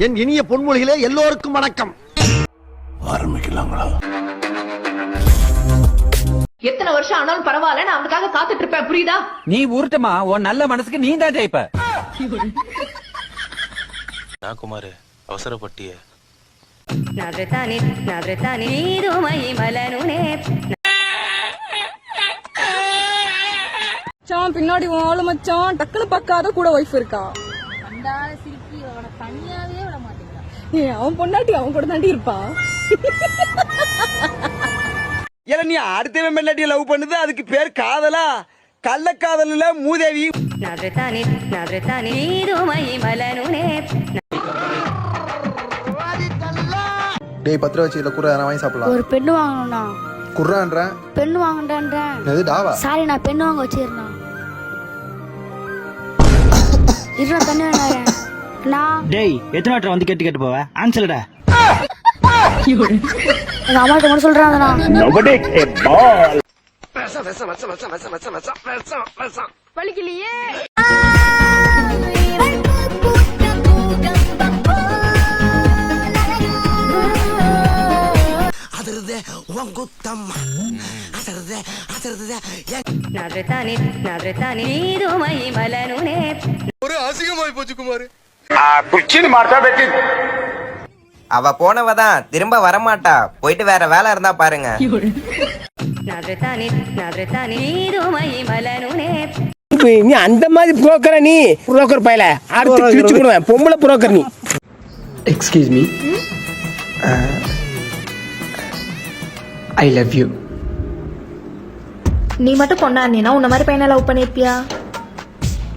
என் இனிய பொன்மொழிகளே எல்லோருக்கும் வணக்கம். ஆரம்பிக்கலாங்களா? எத்தனை வருஷம் ஆனாலும் பரவாயில்ல நான் அவனுக்காக காத்துட்டு இருப்பேன் புரியுதா? நீ ஊருட்டமா? உன் நல்ல மனசுக்கு நீ தான் ஜெயிப்ப நான் குமாரு அவசரப்பட்டிய பின்னாடி ஓல மச்சான் டக்குனு பக்காத கூட ஒய்ஃப் இருக்கா? ஏய், அவன் பொண்டாட்டி அவன் கூட தாண்டி இருப்பான் ஏன்னா நீ அடுத்தவன் பெண்டாட்டிய லவ் பண்ணுது அதுக்கு பேர் காதலா கள்ளக்காதலில் மூதேவி నవ్రతాని నవ్రతాని నీరుమై మలనునే டேய் பத்து ரூபா வச்சு இல்லை குர்ரா நான் வாங்கி சாப்பிடலாம் ஒரு பெண்ணு வாங்கணும்ண்ணா குர்ரான்றேன் பெண்ணு வாங்கன்றேன் எது டாவா சாரி நான் பெண்ணு வாங்க வச்சிருந்தேன் இருடா தண்ணி நான் டேய் எத்தனை வாட்டர் வந்து கேட்டு கேட்டு போவ? ஆன்சர்டா எங்க அம்மாட்ட மட்டும் சொல்றாங்கண்ணா வலிக்கலையே. உங்குத்தம்மா அசருத அசருத நவருத்தானே நவருத்தானே ஒரு அசிங்கமாய் போச்சு குமார் மாட்டா அவ போனவ தான் திரும்ப வரமாட்டா போயிட்டு வேற வேலை இருந்தா பாருங்க நீ அந்த மாதிரி புரோக்கர நீ புரோக்கர் பையல அடுத்து கிழிச்சு பொம்பளை புரோக்கர் நீ excuse me I love you நீ மட்டும் பொண்ணா உன்ன மாதிரி பையனை லவ் பண்ணிருப்பியா?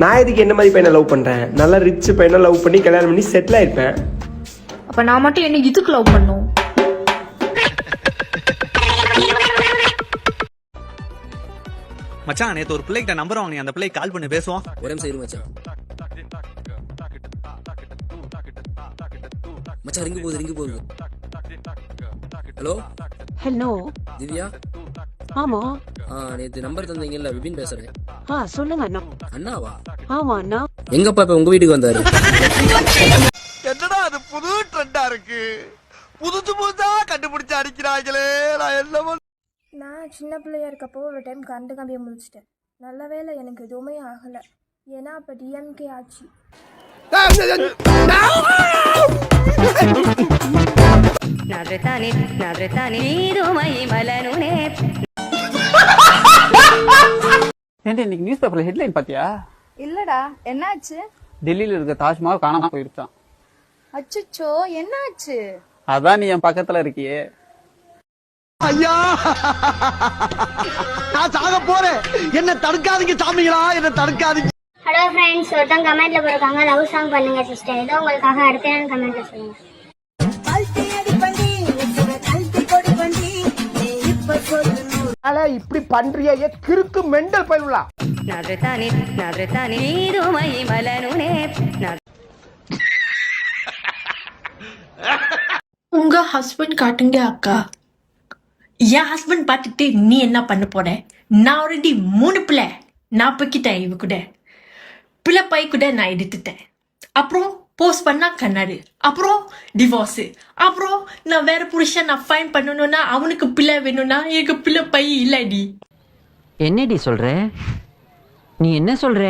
நான் எதுக்கு என்ன மாதிரி பையனை லவ் பண்றேன்? நல்லா ரிச் பையனை லவ் பண்ணி கல்யாணம் பண்ணி செட்டில் ஆயிருப்பேன். அப்ப நான் மட்டும் என்ன இதுக்கு லவ் பண்ணும்? மச்சான் நேத்து ஒரு பிள்ளைகிட்ட நம்பர் வாங்கி அந்த பிள்ளை கால் பண்ணி பேசுவோம். ஒரே சைடு மச்சான். மச்சான் ரிங்கு போகுது ரிங்கு போகுது. ஹலோ ஹலோ திவ்யா ஆமா ஆ நேத்து நம்பர் தந்தீங்கல்ல விபின் பேசுறேன் ஆ சொல்லுங்க அண்ணா அண்ணாவா ஆமா அண்ணா எங்கப்பா இப்ப உங்க வீட்டுக்கு வந்தாரு என்னடா அது புது ட்ரெண்டா இருக்கு புதுசு புதுசா கண்டுபிடிச்சு அடிக்கிறாங்களே நான் என்ன நான் சின்ன பிள்ளையா இருக்கப்போ ஒரு டைம் கரண்ட் கம்பியை முடிச்சிட்டேன் நல்ல வேளை எனக்கு எதுவுமே ஆகல ஏன்னா அப்ப டிஎம்கே ஆச்சு నవ్రతాని నవ్రతాని నీరుమై మలనునే ஏன்டா இன்னைக்கு நியூஸ் பேப்பர்ல ஹெட்லைன் பாத்தியா இல்லடா என்னாச்சு டெல்லியில இருக்க தாஜ்மஹால் காணாம போயிருச்சான் அச்சுச்சோ என்னாச்சு அதான் நீ என் பக்கத்துல இருக்கியே ஐயா நான் சாக போறேன் என்ன தடுக்காதீங்க சாமிகளா என்ன தடுக்காதீங்க ஹலோ ஃப்ரெண்ட்ஸ் ஒருத்தவங்க கமெண்ட்ல போயிருக்காங்க லவ் சாங் பண்ணுங்க சிஸ்டர் ஏதோ உங்களுக்காக அடுத்த நாள் கமெண்ட்ல சொல்லுங்க என்னால இப்படி பண்றியே கிறுக்கு மெண்டல் பயிலுலா உங்க ஹஸ்பண்ட் காட்டுங்க அக்கா. என் ஹஸ்பண்ட் பார்த்துட்டு நீ என்ன பண்ண போற? நான் ஆல்ரெடி மூணு பிள்ளை. நான் போய்கிட்டேன் இவ கூட. பிள்ளை பை கூட நான் எடுத்துட்டேன். அப்புறம் போஸ்ட் பண்ணால் கண்ணாடி. அப்புறம் டிவோர்ஸு அப்புறம் நான் வேற புருஷன் நான் ஃபைன் பண்ணணும்னா அவனுக்கு பிள்ளை வேணும்னா எனக்கு பிள்ளை பை இல்லடி. என்னடி சொல்ற? நீ என்ன சொல்ற?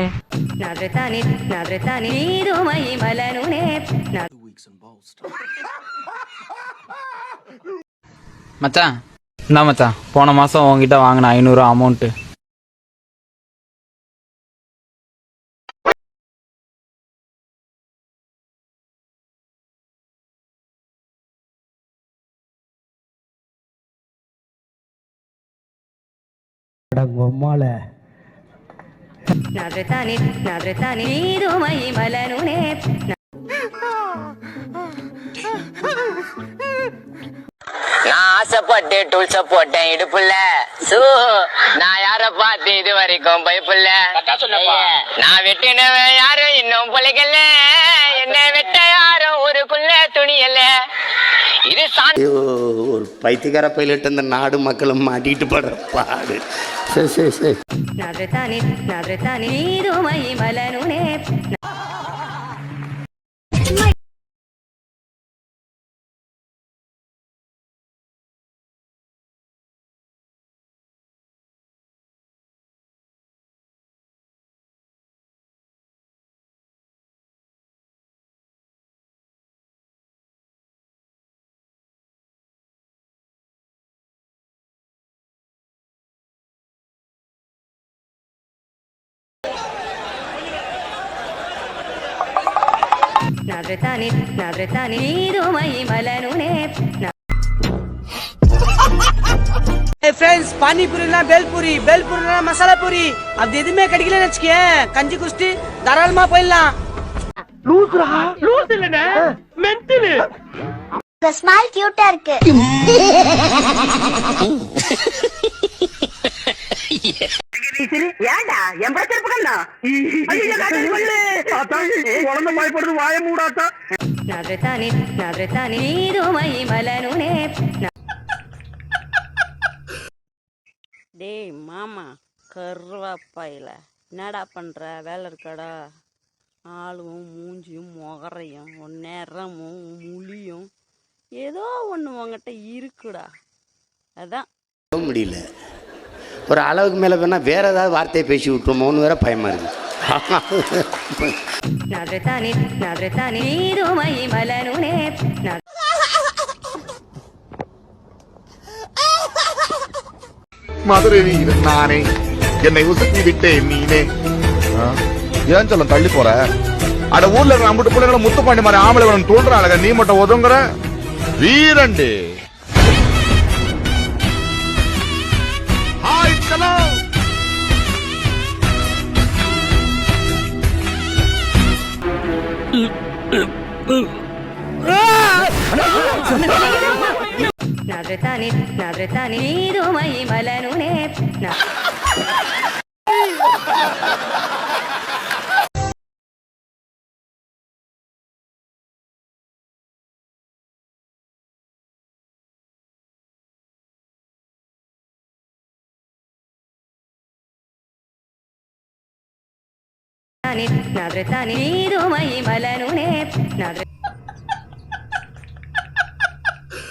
மச்சான் என்ன மச்சான் போன மாதம் உங்ககிட்ட வாங்கின ஐநூறு அமௌண்ட்டு నవ్రతాని నవ్రతాని నీరుమై మలనునే நான் ஆசைப்பட்டு டூல்ஸ போட்டேன் இடுப்புல சூ நான் யார பார்த்து இது வரைக்கும் பயப்புல நான் வெட்டினவன் யாரும் இன்னும் பொழைக்கல என்ன வெட்ட யாரும் ஊருக்குள்ள துணியல இது ஒரு பைத்தியக்கார பைலட் இந்த நாடு மக்களும் மாட்டிட்டு படுற பாடு. சரி சரி சரி నాదృతాని నాదృతాని నీదు మహిమలనునే ஃப்ரெண்ட்ஸ் பானிபூரினா பேல்பூரி பேல்பூரினா மசாலா பூரி அது எதுவுமே கிடைக்கலன்னு வச்சுக்கேன் கஞ்சி குஸ்தி தாராளமா போயிடலாம் ஸ்மைல் கியூட்டா இருக்கு ஏண்டா என் பிரச்சனை பண்ணு டேய் மாமா கருவாப்பாயில. என்னடா பண்ற? வேலை இருக்காடா? ஆளும் மூஞ்சியும் முகரையும் நிறமும் முழியும். ஏதோ ஒன்று உங்ககிட்ட இருக்குடா. அதான். முடியல. ஒரு அளவுக்கு மேலே வேணால் வேறு ஏதாவது வார்த்தையை பேசி விட்டுருமோன்னு வேற பயமாக இருக்குது மதுரை நீ நானே என்னை உசுக்கி விட்டேன் நீனே. ஏன் சொல்ல தள்ளி போற? அட ஊர்ல இருக்கிற அம்பிட்டு பிள்ளைங்களும் முத்துப்பாண்டி மாதிரி ஆம்பளை தோல்ற அழக நீ மட்டும் ஒதுங்குற? வீரண்டு. నా వ్రతాన్ని నా వ్రతాన్ని నాదృతాని నీదు మహిమలనునే నాదృ